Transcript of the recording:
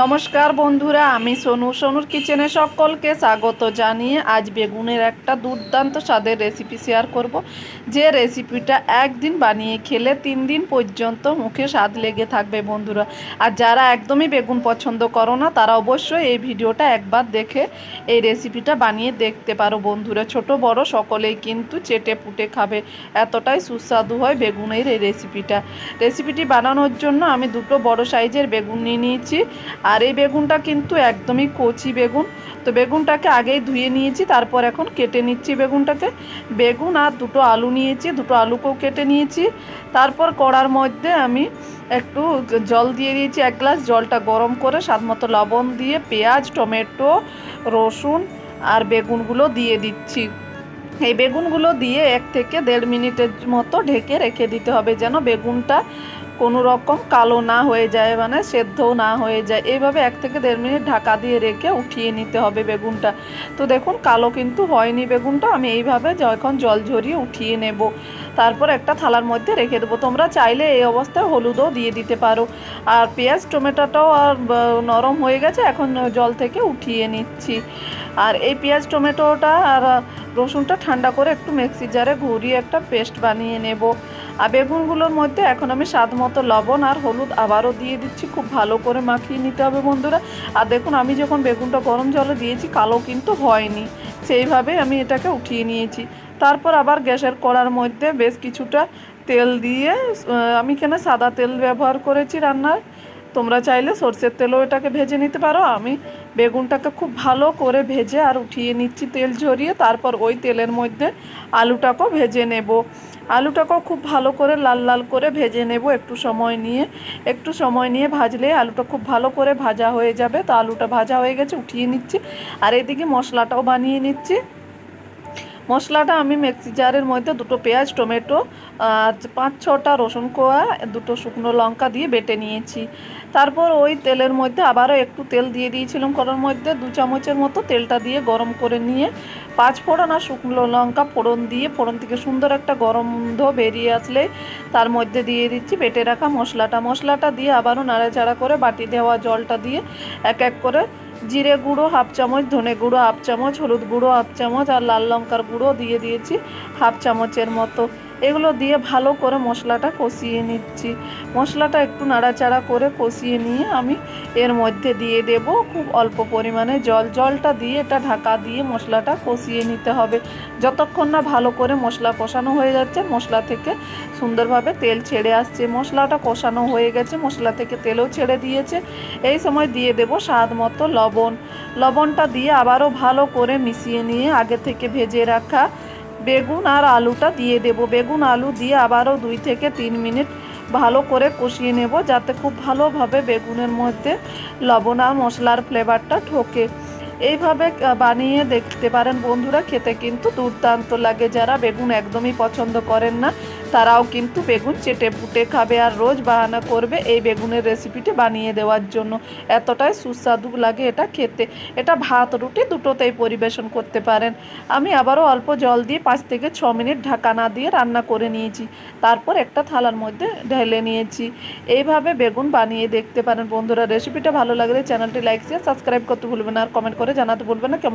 নমস্কার বন্ধুরা, আমি সোনু। সোনুর কিচেনে সকলকে স্বাগত জানিয়ে আজ বেগুনের একটা দুর্দান্ত স্বাদের রেসিপি শেয়ার করব। যে রেসিপিটা একদিন বানিয়ে খেলে তিন দিন পর্যন্ত মুখে স্বাদ লেগে থাকবে বন্ধুরা। আর যারা একদমই বেগুন পছন্দ করো না, তারা অবশ্যই এই ভিডিওটা একবার দেখে এই রেসিপিটা বানিয়ে দেখতে পারো বন্ধুরা। ছোট, বড় সকলেই কিন্তু চেটে পুটে খাবে। এতটাই সুস্বাদু হয় বেগুনের এই রেসিপিটা রেসিপিটি বানানোর জন্য আমি দুটো বড় সাইজের বেগুন নিয়ে নিয়েছি। আর এই বেগুনটা কিন্তু একদমই কচি বেগুন। তো বেগুনটাকে আগেই ধুয়ে নিয়েছি, তারপর এখন কেটে নিচ্ছি বেগুনটাকে। বেগুন আর দুটো আলু নিয়েছি, দুটো আলুকেও কেটে নিয়েছি। তারপর কড়ার মধ্যে আমি একটু জল দিয়ে দিয়েছি, এক গ্লাস জলটা গরম করে স্বাদ মতো লবণ দিয়ে পেঁয়াজ, টমেটো, রসুন আর বেগুনগুলো দিয়ে দিচ্ছি। এই বেগুনগুলো দিয়ে এক থেকে দেড় মিনিটের মতো ঢেকে রেখে দিতে হবে যেন বেগুনটা কোনো রকম কালো না হয়ে যায় মানে সেদ্ধও না হয়ে যায়। এইভাবে এক থেকে দেড় মিনিট ঢাকা দিয়ে রেখে উঠিয়ে নিতে হবে বেগুনটা। তো দেখুন, কালো কিন্তু হয়নি বেগুনটা, আমি এইভাবে যখন জল ঝরিয়ে উঠিয়ে নেব, তারপর একটা থালার মধ্যে রেখে দেবো। তোমরা চাইলে এই অবস্থায় হলুদও দিয়ে দিতে পারো। আর পেঁয়াজ, টমেটোটাও আর নরম হয়ে গেছে, এখন জল থেকে উঠিয়ে নিচ্ছি। আর এই পেঁয়াজ, টমেটোটা আর রসুনটা ঠান্ডা করে একটু মিক্সি জারে ঘুরিয়ে একটা পেস্ট বানিয়ে নেব। আর বেগুনগুলোর মধ্যে এখন আমি স্বাদ মতো লবণ আর হলুদ আবারও দিয়ে দিচ্ছি। খুব ভালো করে মাখিয়ে নিতে হবে বন্ধুরা। আর দেখুন, আমি যখন বেগুনটা গরম জলে দিয়েছি, কালো কিন্তু হয়নি। সেইভাবে আমি এটাকে উঠিয়ে নিয়েছি। তারপর আবার গ্যাসের কড়ার মধ্যে বেশ কিছুটা তেল দিয়ে আমি এখানে সাদা তেল ব্যবহার করেছি রান্নায় তোমরা চাইলে সর্ষের তেলও এটাকে ভেজে নিতে পারো। আমি বেগুনটাকে খুব ভালো করে ভেজে আর উঠিয়ে নিচ্ছি, তেল ঝরিয়ে তারপর ওই তেলের মধ্যে আলুটাকেও ভেজে নেব। আলুটাকেও খুব ভালো করে লাল লাল করে ভেজে নেব একটু সময় নিয়ে। একটু সময় নিয়ে ভাজলে আলুটা খুব ভালো করে ভাজা হয়ে যাবে। তো আলুটা ভাজা হয়ে গেছে, উঠিয়ে নিচ্ছি। আর এদিকে মশলাটাও বানিয়ে নিচ্ছি। মশলাটা আমি মিক্সি জারের মধ্যে দুটো পেঁয়াজ, টমেটো আর পাঁচ ছটা রসুন কোয়া, দুটো শুকনো লঙ্কা দিয়ে বেটে নিয়েছি। তারপর ওই তেলের মধ্যে আবারও একটু তেল দিয়ে দিয়েছিলাম কড়ার মধ্যে, দু চামচের মতো তেলটা দিয়ে গরম করে নিয়ে পাঁচ ফোড়ন আর শুকনো লঙ্কা ফোড়ন দিয়ে, ফোড়ন থেকে সুন্দর একটা গরমধ বেরিয়ে আসলে তার মধ্যে দিয়ে দিচ্ছি, বেটে রাখা মশলাটা। মশলাটা দিয়ে আবারও নাড়াচাড়া করে বাটি দেওয়া জলটা দিয়ে এক এক করে জিরে গুঁড়ো, হাফ চামচ ধনে গুঁড়ো, হাফ চামচ হলুদ গুঁড়ো, হাফ চামচ আর লাল লঙ্কার গুঁড়ো দিয়ে দিয়েছি হাফ চামচের মতো। এগুলো দিয়ে ভালো করে মশলাটা কষিয়ে নিচ্ছি। মশলাটা একটু নাড়াচাড়া করে কষিয়ে নিয়ে আমি এর মধ্যে দিয়ে দেব খুব অল্প পরিমাণে জল। জলটা দিয়ে এটা ঢাকা দিয়ে মশলাটা কষিয়ে নিতে হবে। যতক্ষণ না ভালো করে মশলা কষানো হয়ে যাচ্ছে, মশলা থেকে সুন্দরভাবে তেল ছেড়ে আসছে। মশলাটা কষানো হয়ে গেছে, মশলা থেকে তেলও ছেড়ে দিয়েছে। এই সময় দিয়ে দেব স্বাদ মতো লবণ। লবণটা দিয়ে আবারও ভালো করে মিশিয়ে নিয়ে আগে থেকে ভেজে রাখা বেগুন আর আলুটা দিয়ে দেব। বেগুন, আলু দিয়ে আবারও দুই থেকে তিন মিনিট ভালো করে কষিয়ে নেব যাতে খুব ভালোভাবে বেগুনের মধ্যে লবণ আর মশলার ফ্লেভারটা ঢোকে। এইভাবে বানিয়ে দেখতে পারেন বন্ধুরা, খেতে কিন্তু দুর্দান্ত লাগে। যারা বেগুন একদমই পছন্দ করেন না তারাও কিন্তু বেগুন চেটে পুটে খাবে আর রোজ বাহানা করবে এই বেগুনের রেসিপিটি বানিয়ে দেওয়ার জন্য। এতটাই সুস্বাদু লাগে এটা খেতে। এটা ভাত, রুটি দুটোতেই পরিবেশন করতে পারেন। আমি আবারও অল্প জল দিয়ে পাঁচ থেকে ছ মিনিট ঢাকা না দিয়ে রান্না করে নিয়েছি। তারপর একটা থালার মধ্যে ঢেলে নিয়েছি। এইভাবে বেগুন বানিয়ে দেখতে পারেন। বন্ধুরা রেসিপিটা ভালো লাগলে চ্যানেলটি লাইক শেয়ার সাবস্ক্রাইব করতে ভুলবেন না। আর কমেন্ট করে জানাতে ভুলবেন না।